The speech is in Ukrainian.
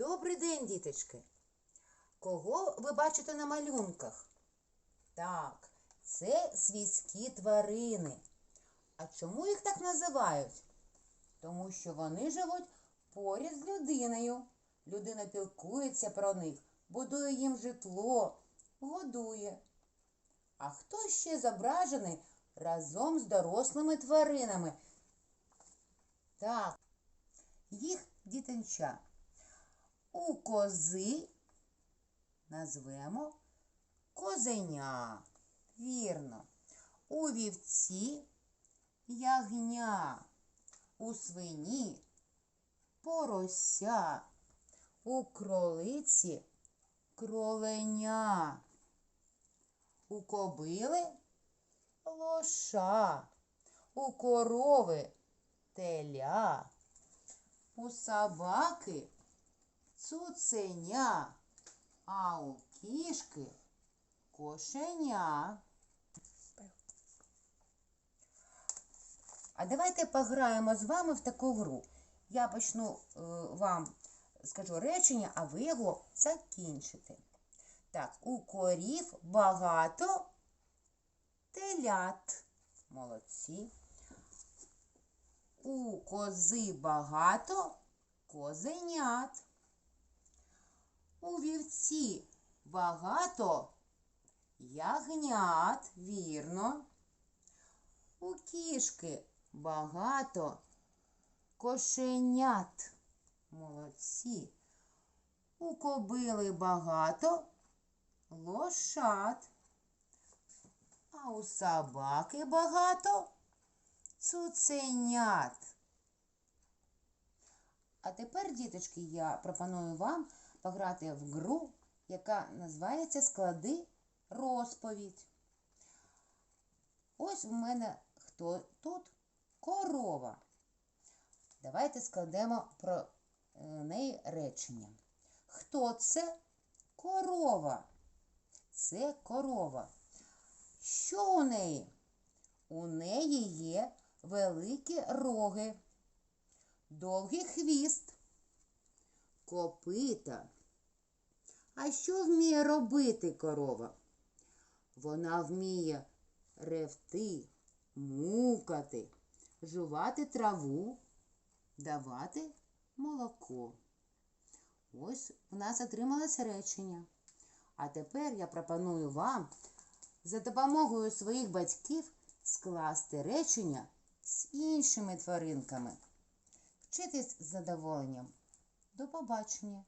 Добрий день, діточки. Кого ви бачите на малюнках? Так, це свійські тварини. А чому їх так називають? Тому що вони живуть поряд з людиною. Людина пілкується про них, будує їм житло, годує. А хто ще зображений разом з дорослими тваринами? Так, їх дітинча. У кози назвемо козеня. Вірно. У вівці ягня. У свині порося. У кролиці кроленя. У кобили лоша. У корови теля. У собаки цуценя, а у кішки кошеня. А давайте пограємо з вами в таку гру. Я почну е, вам скажу речення, а ви його закінчите. Так, у корів багато телят. Молодці. У кози багато козенят. У вівці багато ягнят, вірно. У кішки багато кошенят. Молодці. У кобили багато лошад. А у собаки багато цуценят. А тепер, діточки, я пропоную вам пограти в гру, яка називається Склади розповідь. Ось у мене хто тут? Корова. Давайте складемо про е, неї речення. Хто це? Корова. Це корова. Що у неї? У неї є великі роги, довгий хвіст, копита. А що вміє робити корова? Вона вміє ревти, мукати, жувати траву, давати молоко. Ось у нас отрималось речення. А тепер я пропоную вам за допомогою своїх батьків скласти речення з іншими тваринками. Вчитись з задоволенням. До побачення!